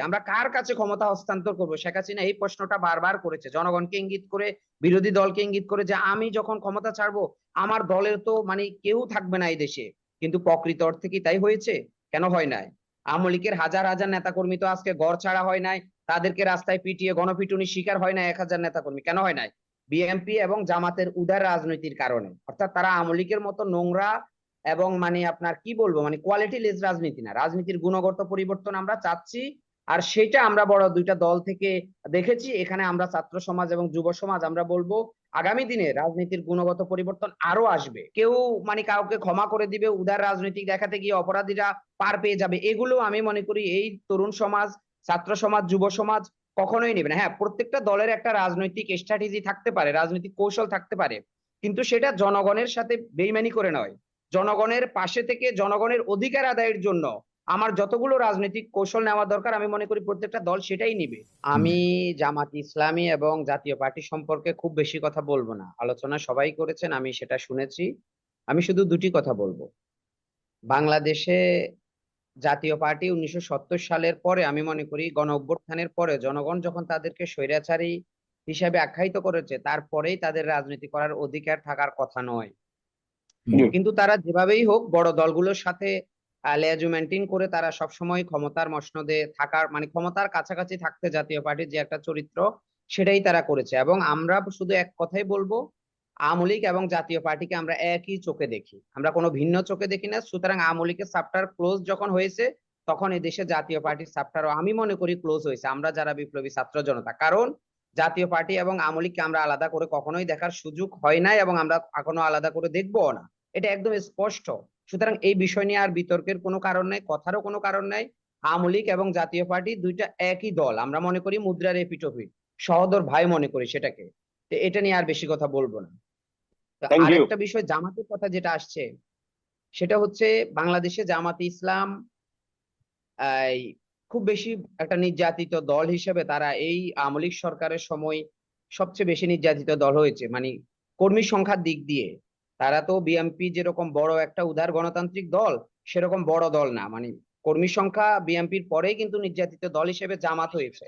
আমরা কার কাছে ক্ষমতা হস্তান্তর করব? শেখ হাসিনা এই প্রশ্নটা বারবার করেছে। জনগণকে ইঙ্গিত করে, বিরোধী দলকে ইঙ্গিত করে যে আমি যখন ক্ষমতা ছাড়বো, আমার দলের তো মানে কেউ থাকবে না এই দেশে। কিন্তু প্রকৃত অর্থে কি তাই হয়েছে? কেন হয় নাই? আওয়ামী লীগের হাজার হাজার নেতাকর্মী তো আজকে গড় ছাড়া হয় নাই। তাদেরকে রাস্তায় পিটিয়ে গণপিটুনির শিকার হয় না এক হাজার নেতাকর্মী। কেন হয় নাই? বিএনপি এবং জামাতের উদার রাজনীতির কারণে। অর্থাৎ তারা আওয়ামী লীগের মতো নোংরা এবং মানে আপনার কি বলব? মানে কোয়ালিটি লেস রাজনীতি না। রাজনীতির গুণগত পরিবর্তন আমরা চাচ্ছি। আর সেটা আমরা বড় দুইটা দল থেকে দেখেছি। এখানে আমরা ছাত্র সমাজ এবং যুব সমাজ আমরা বলব, আগামী দিনে রাজনীতির গুণগত পরিবর্তন আরও আসবে। কেউ মানে কাউকে ক্ষমা করে দিবে, উদার রাজনৈতিক দেখাতে গিয়ে অপরাধীরা পার পেয়ে যাবে। এগুলো আমি মনে করি এই তরুণ সমাজ, ছাত্র সমাজ, যুব সমাজ কখনোই নেবে না। হ্যাঁ প্রত্যেকটা দলের একটা রাজনৈতিক স্ট্র্যাটেজি থাকতে পারে, রাজনৈতিক কৌশল থাকতে পারে। কিন্তু সেটা জনগণের সাথে বেইমানি করে নয়। জনগণের পাশে থেকে জনগণের অধিকার আদায়ের জন্য আমার যতগুলো রাজনৈতিক কৌশল নেওয়া দরকার আমি মনে করি প্রত্যেকটা দল সেটাই নিবে। আমি জামাত ইসলামী এবং জাতীয় পার্টি সম্পর্কে খুব বেশি কথা বলব না। আলোচনা সবাই করেছেন আমি সেটা শুনেছি। আমি শুধু দুটি কথা বলব। বাংলাদেশে জাতীয় পার্টি উনিশশো সত্তর সালের পরে আমি মনে করি গণ অভ্যুত্থানের পরে জনগণ যখন তাদেরকে স্বৈরাচারী হিসাবে আখ্যায়িত করেছে তারপরেই তাদের রাজনীতি করার অধিকার থাকার কথা নয়। কিন্তু তারা যেভাবেই হোক বড় দলগুলোর সাথে লেজু মেনটেন করে তারা সবসময় ক্ষমতার মসনদে থাকার মানে ক্ষমতার কাছাকাছি থাকতে জাতীয় পার্টির যে একটা চরিত্র, সেটাই তারা করেছে। এবং আমরা শুধু এক কথাই বলব, আওয়ামী লীগ এবং জাতীয় পার্টিকে আমরা একই চোখে দেখি। আমরা কোনো ভিন্ন চোখে দেখি না। সুতরাং আওয়ামী লীগের ক্লোজ যখন হয়েছে, তখন দেশে জাতীয় পার্টির চাপ্টারও আমি মনে করি ক্লোজ হয়েছে। আমরা যারা বিপ্লবী ছাত্র জনতা, কারণ জাতীয় পার্টি এবং আওয়ামী লীগকে আমরা আলাদা করে কখনোই দেখার সুযোগ হয় নাই এবং আমরা এখনও আলাদা করে দেখব না। এটা একদম স্পষ্ট। সুতরাং এই বিষয় নিয়ে আর বিতর্কের কোনো কারণ নাই কথারও কোনো কারণ নাই। আওয়ামী লীগ এবং জাতীয় পার্টি দুইটা একই দল। আমরা মনে করি মুদ্রার এপিটোপিট সহদর ভাই মনে করি সেটাকে। তো এটা নিয়ে আর বেশি কথা বলব না. আরেকটা বিষয় জামাতের কথা যেটা আসছে সেটা হচ্ছে বাংলাদেশে জামাতে ইসলাম খুব বেশি একটা নির্যাতিত দল হিসেবে তারা এই আওয়ামী লীগ সরকারের সময় সবচেয়ে বেশি নির্যাতিত দল হয়েছে। মানে কর্মী সংখ্যার দিক দিয়ে। তারা তো বিএনপি যেরকম বড় একটা উদার গণতান্ত্রিক দল, সেরকম বড় দল না। মানে কর্মী সংখ্যা বিএনপির পরেই কিন্তু নির্যাতিত দল হিসেবে জামাত হয়েছে।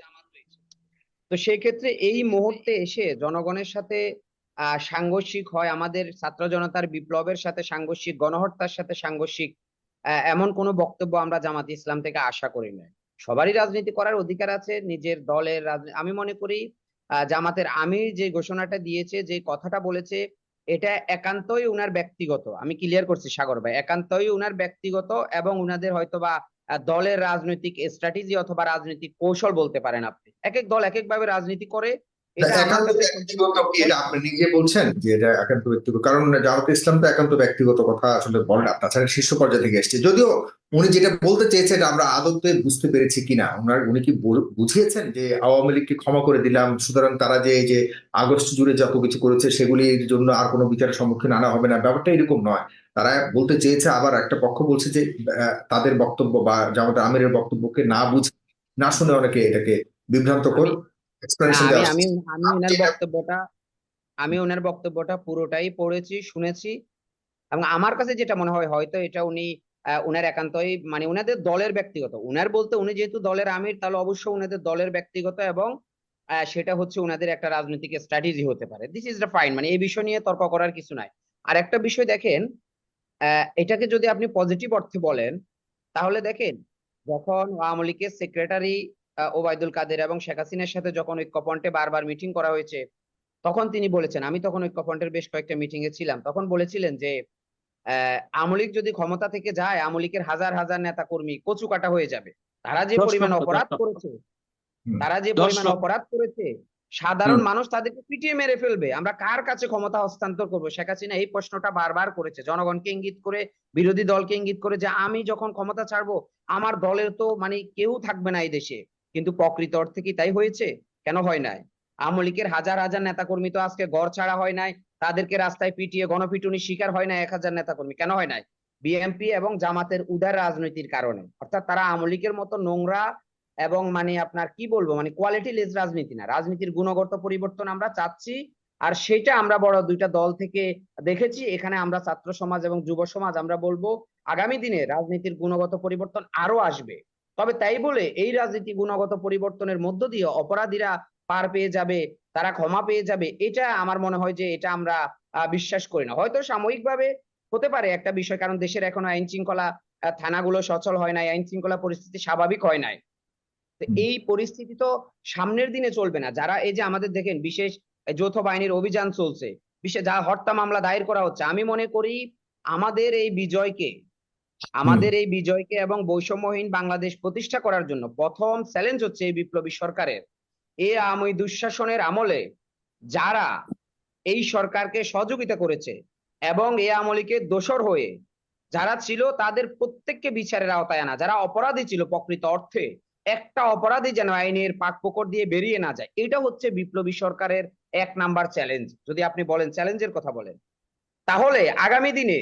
তো সেই ক্ষেত্রে এই মুহূর্তে এসে জনগণের সাথে সাংঘর্ষিক হয়, আমাদের ছাত্র জনতার বিপ্লবের সাথে সাংঘর্ষিক, গণহত্যার সাথে সাংঘর্ষিক এমন কোনো বক্তব্য আমরা জামাত ইসলাম থেকে আশা করি না সবারই রাজনীতি করার অধিকার আছে, নিজের দলের আমি মনে করি জামাতের আমির যে ঘোষণাটা দিয়েছে, যে কথাটা বলেছে এটা একান্তই উনার ব্যক্তিগত। আমি ক্লিয়ার করছি, সাগর ভাই। একান্তই উনার ব্যক্তিগত এবং উনাদের হয়তোবা বা দলের রাজনৈতিক স্ট্র্যাটেজি অথবা রাজনৈতিক কৌশল বলতে পারেন আপনি। এক এক দল এক এক ভাবে রাজনীতি করে আপনি নিজে বলছেন যে এটা একান্ত ব্যক্তিগত কারণ জামাত ইসলাম তো একান্ত ব্যক্তিগত কথা আসলে বলেন শীর্ষ পর্যায়ে থেকে এসছে। যদিও উনি যেটা বলতে চেয়েছেন আমরা আদতে বুঝতে পেরেছি কিনা ওনার উনি কি বুঝিয়েছেন যে আওয়ামী লীগকে ক্ষমা করে দিলাম সুতরাং তারা যে এই যে আগস্ট জুড়ে যত কিছু করেছে সেগুলির জন্য আর কোনো বিচারের সম্মুখীন আনা হবে না ব্যাপারটা এরকম নয়। তারা বলতে চেয়েছে আবার একটা পক্ষ বলছে যে তাদের বক্তব্য বা জামাত আমিরের বক্তব্যকে না বুঝে না শুনে অনেকে এটাকে আমি- এক্সপ্লেনেশন আমি আমি ওনার বক্তব্যটা আমি ওনার বক্তব্যটা পুরোটাই পড়েছি শুনেছি। এবং আমার কাছে যেটা মনে হয় হয়তো এটা উনি উনার একান্তই মানে উনাদের দলের ব্যক্তিগত। উনার বলতে উনি যেহেতু দলের আমির তাহলে অবশ্যই উনাদের দলের ব্যক্তিগত এবং সেটা হচ্ছে উনাদের একটা রাজনৈতিক স্ট্র্যাটেজি হতে পারে। দিস ইজ দ্য ফাইন মানে এই বিষয় নিয়ে তর্ক করার কিছু নাই। আর একটা বিষয় দেখেন আহ, এটাকে যদি আপনি পজিটিভ অর্থে বলেন তাহলে দেখেন যখন আওয়ামী লীগের সেক্রেটারি ওবায়দুল কাদের এবং শেখ হাসিনার সাথে যখন ঐক্যফ্রন্টে বারবার মিটিং করা হয়েছে তখন তিনি বলেছেন আমি তখন ঐক্যফ্রন্টের বেশ কয়েকটা মিটিং এ ছিলাম তখন বলেছিলেন যে আওয়ামী লীগ যদি ক্ষমতা থেকে যায় আওয়ামী লীগের হাজার হাজার নেতা কর্মী কচু কাটা হয়ে যাবে। তারা যে পরিমাণ অপরাধ করেছে তারা যে পরিমাণ অপরাধ করেছে সাধারণ মানুষ তাদেরকে পিটিয়ে মেরে ফেলবে। আমরা কার কাছে ক্ষমতা হস্তান্তর করব? শেখ হাসিনা এই প্রশ্নটা বারবার করেছে। জনগণকে ইঙ্গিত করে বিরোধী দলকে ইঙ্গিত করে যে আমি যখন ক্ষমতা ছাড়বো আমার দলের তো মানে কেউ থাকবে না এই দেশে। কিন্তু প্রকৃত অর্থে কি তাই হয়েছে? কেন হয় নাই? আওয়ামী লীগের হাজার হাজার নেতাকর্মী তো আজকে গড় ছাড়া হয় নাই, তাদেরকে রাস্তায় পিটিয়ে গণপিটুনির শিকার হয় না এক হাজার নেতাকর্মী, কেন হয় নাই? বিএনপি এবং জামাতের উদার রাজনীতির কারণে। অর্থাৎ তারা আওয়ামী লীগের মতো নোংরা এবং মানে আপনার কি বলব মানে কোয়ালিটি লেস রাজনীতি না। রাজনীতির গুণগত পরিবর্তন আমরা চাচ্ছি আর সেটা আমরা বড় দুইটা দল থেকে দেখেছি। এখানে আমরা ছাত্র সমাজ এবং যুব সমাজ আমরা বলব, আগামী দিনে রাজনীতির গুণগত পরিবর্তন আরও আসবে। তবে তাই বলে এই রাজনীতি গুণগত পরিবর্তনের মধ্য দিয়ে অপরাধীরা পার পেয়ে যাবে তারা ক্ষমা পেয়ে যাবে এটা আমার মনে হয় যে এটা আমরা বিশ্বাস করি না। হয়তো সাময়িকভাবে হতে পারে একটা বিষয় কারণ দেশের এখনও আইন শৃঙ্খলা থানাগুলো সচল হয় নাই আইন শৃঙ্খলা পরিস্থিতি স্বাভাবিক হয় নাই। এই পরিস্থিতি তো সামনের দিনে চলবে না। যারা এই যে আমাদের দেখেন বিশেষ যৌথ বাহিনীর অভিযান চলছে বিশেষ যা হত্যা মামলা দায়ের করা হচ্ছে আমি মনে করি আমাদের এই বিজয়কে আমাদের এই বিজয়কে এবং বৈষম্যহীন বাংলাদেশ প্রতিষ্ঠা করার জন্য প্রথম চ্যালেঞ্জ হচ্ছে এই বিপ্লবী সরকারের। এই আমি দুঃশাসনের আমলে যারা এই সরকারকে সহযোগিতা করেছে এবং এই আমলিকে দোসর হয়ে যারা ছিল তাদের প্রত্যেককে বিচারের আওতায় আনা, যারা অপরাধী ছিল প্রকৃত অর্থে, একটা অপরাধী যেন আইনের পাক পাকপোকর দিয়ে বেরিয়ে না যায়। এটা হচ্ছে বিপ্লবী সরকারের এক নাম্বার চ্যালেঞ্জ যদি আপনি বলেন চ্যালেঞ্জের কথা বলেন। তাহলে আগামী দিনে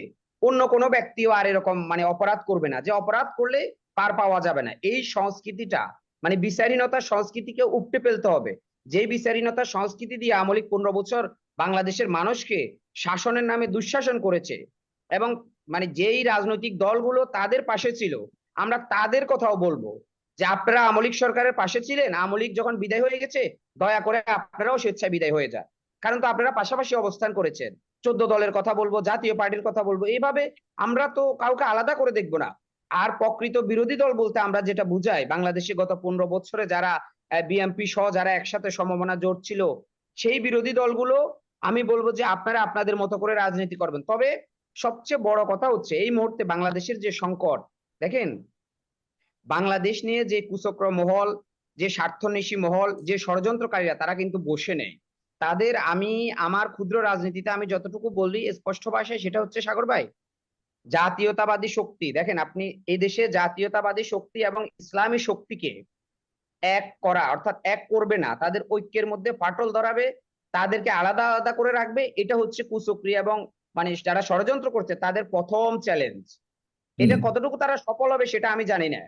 অন্য কোনো ব্যক্তিও আর এরকম মানে অপরাধ করবে না। যে অপরাধ করলে পার পাওয়া যাবে না। এই সংস্কৃতিটা মানে বিচারীনতার সংস্কৃতিকে উপটে ফেলতে হবে। যে বিচারীনতার সংস্কৃতি দিয়ে আমলিক পনেরো বছর বাংলাদেশের মানুষকে শাসনের নামে দুঃশাসন করেছে এবং মানে যেই রাজনৈতিক দলগুলো তাদের পাশে ছিল, আমরা তাদের কথাও বলব যে আপনারা আমলিক সরকারের পাশে ছিলেন, আমলিক যখন বিদায় হয়ে গেছে, দয়া করে আপনারাও স্বেচ্ছায় বিদায় হয়ে যান। কারণ তো আপনারা পাশাপাশি অবস্থান করেছেন। চোদ্দ দলের কথা বলব, জাতীয় পার্টির কথা বলব এইভাবে আমরা তো কাউকে আলাদা করে দেখব না। আর প্রকৃত বিরোধী দল বলতে আমরা যেটা বুঝাই, বাংলাদেশে গত পনেরো বছরে যারা বিএনপি সহ যারা একসাথে সমমনা জোট ছিল, সেই বিরোধী দলগুলো, আমি বলব যে আপনারা আপনাদের মতো করে রাজনীতি করবেন। তবে সবচেয়ে বড় কথা হচ্ছে, এই মুহূর্তে বাংলাদেশের যে সংকট, দেখেন, বাংলাদেশ নিয়ে যে কুচক্র মহল, যে স্বার্থন্বেষী মহল, যে ষড়যন্ত্রকারীরা, তারা কিন্তু বসে নেই। তাদের আমি আমার ক্ষুদ্র রাজনীতিতে আমি যতটুকু বলি স্পষ্ট ভাষায় সেটা হচ্ছে সাগর ভাই। জাতীয়তাবাদী শক্তি দেখেন আপনি এই দেশে জাতীয়তাবাদী শক্তি এবং ইসলামী শক্তিকে এক করা অর্থাৎ এক করবে না তাদের ঐক্যের মধ্যে ফাটল ধরাবে তাদেরকে আলাদা আলাদা করে রাখবে এটা হচ্ছে কুচক্রি এবং মানে যারা ষড়যন্ত্র করছে তাদের প্রথম চ্যালেঞ্জ এটা কতটুকু তারা সফল হবে সেটা আমি জানি না।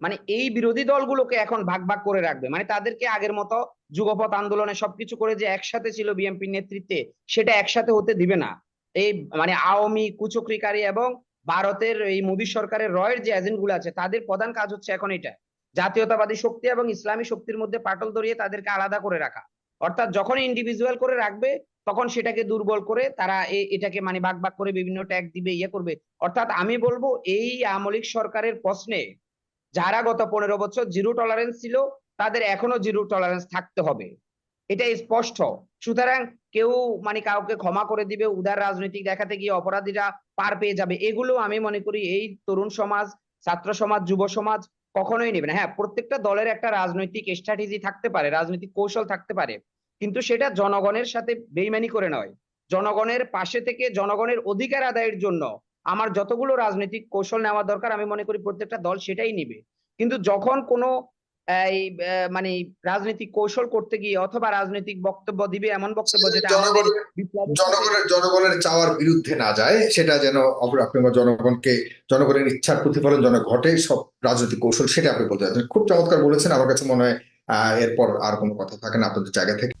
মানে এই বিরোধী দলগুলোকে এখন ভাগ ভাগ করে রাখবে মানে তাদেরকে আগের মতো যুগপথ আন্দোলনে সবকিছু করে যে একসাথে ছিল বিএনপির নেতৃত্বে, সেটা একসাথে হতে দিবে না। এই মানে আওয়ামী কুচক্রিকারী এবং ভারতের এই মোদী সরকারের রয়ের যে এজেন্টগুলো আছে, তাদের প্রধান কাজ হচ্ছে এখন এটা। জাতীয়তাবাদী শক্তি এবং ইসলামী শক্তির মধ্যে পাটল ধরিয়ে তাদেরকে আলাদা করে রাখা। অর্থাৎ যখন ইন্ডিভিজুয়াল করে রাখবে, তখন সেটাকে দুর্বল করে তারা এটাকে মানে বাক ভাগ করে বিভিন্ন ট্যাগ দিবে ইয়ে করবে। অর্থাৎ আমি বলব, এই আমলিক সরকারের প্রশ্নে যারা গত পনেরো বছর জিরো টলারেন্স ছিল তাদের এখনও জিরো টলারেন্স থাকতে হবে। এটা স্পষ্ট। সুতরাং কেউ মানে কাউকে ক্ষমা করে দিবে, উদার রাজনৈতিক দেখাতে গিয়ে অপরাধীরা পার পেয়ে যাবে। এগুলো আমি মনে করি এই তরুণ সমাজ, ছাত্র সমাজ, যুব সমাজ কখনোই নেবে না। হ্যাঁ প্রত্যেকটা দলের একটা রাজনৈতিক স্ট্র্যাটেজি থাকতে পারে, রাজনৈতিক কৌশল থাকতে পারে। কিন্তু সেটা জনগণের সাথে বেইমানি করে নয়। জনগণের পাশে থেকে জনগণের অধিকার আদায়ের জন্য আমার যতগুলো রাজনৈতিক কৌশল নেওয়া দরকার, আমি মনে করি প্রত্যেকটা দল সেটাই নিবে। কিন্তু যখন কোনো এই মানে রাজনৈতিক কৌশল করতে গিয়ে অথবা রাজনৈতিক বক্তব্য দিবে এমন বক্তব্য যেটা আমাদের জনগণের জনগণের চাওয়ার বিরুদ্ধে না যায় সেটা যেন আপনি জনগণকে জনগণের ইচ্ছার প্রতিফলন যেন ঘটে সব রাজনৈতিক কৌশল সেটা আপনি বলতে চাচ্ছেন। খুব চমৎকার বলেছেন আমার কাছে মনে হয় আহ এরপর আর কোনো কথা থাকে না আপনাদের জায়গা থেকে।